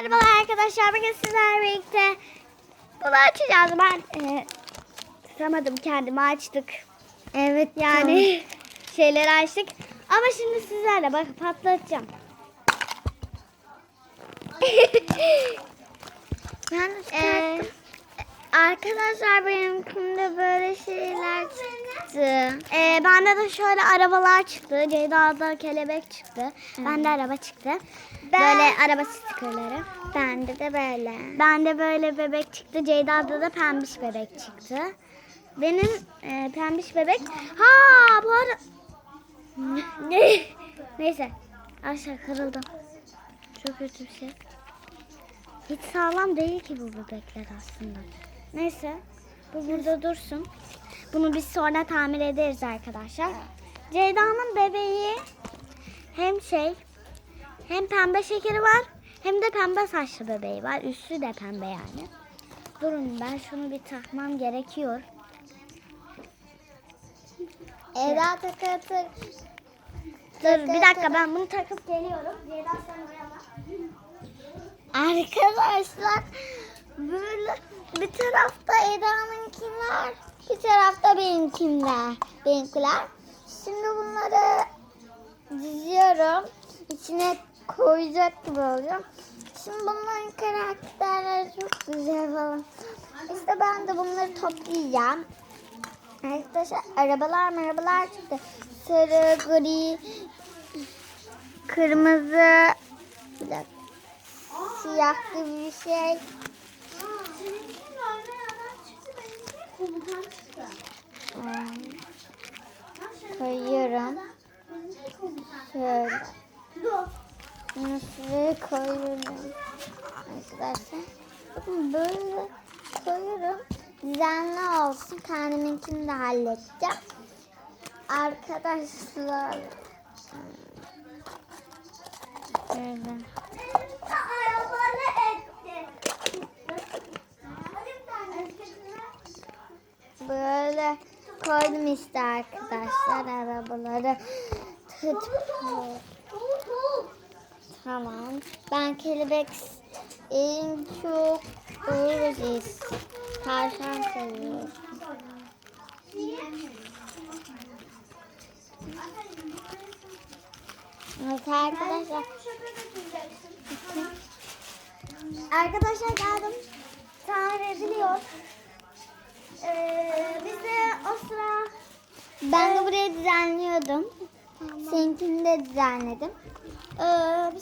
Merhabalar arkadaşlar. Bugün sizlerle birlikte bunu açacağız. Ben e, tutamadım kendimi açtık. Evet yani şeyleri açtık. Ama şimdi sizlerle bak patlatacağım. Ben Ee, arkadaşlar benimkinde böyle şeyler çıktı. Ee, bende de şöyle arabalar çıktı. Ceyda'da kelebek çıktı. Bende araba çıktı. Böyle araba stikerleri. bende de böyle. Bende böyle bebek çıktı. Ceyda'da da pembiş bebek çıktı. Benim e, pembiş bebek. Ha bu. Ne? Neyse. Aşağı kırıldım. Çok kötü bir şey. Hiç sağlam değil ki bu bebekler aslında. Neyse. Bu burada dursun. Bunu biz sonra tamir ederiz arkadaşlar. Ceyda'nın bebeği hem şey hem pembe şekeri var hem de pembe saçlı bebeği var. Üstü de pembe yani. Durun ben şunu bir takmam gerekiyor. Eda takatır. Dur bir dakika ben bunu takıp geliyorum. Ceyda sen oyala. Arkadaşlar böyle bir tarafta Eda'nınkiler, bir tarafta benimkiler. Benimkiler. Şimdi bunları diziyorum. İçine koyacak gibi olacağım. Şimdi bunların karakterleri çok güzel falan. İşte ben de bunları toplayacağım. Arkadaşlar arabalar marabalar çıktı. Sarı, gri, kırmızı, bir dakika. Siyah gibi bir şey. Koyuyorum. Şöyle. Şuraya koyuyorum. Arkadaşlar. Bakın böyle koyuyorum. Düzenli olsun. Kendiminkini de halledeceğim. Arkadaşlar. Şöyle. Böyle koydum işte arkadaşlar arabaları. Tamam. Ben kelebek en çok uğraşız. Tavşan seviyorum. Evet arkadaşlar. Arkadaşlar geldim. Tamir ediliyor. Ee, biz de o sıra Ben de buraya düzenliyordum. Seninkini de düzenledim. Ee, biz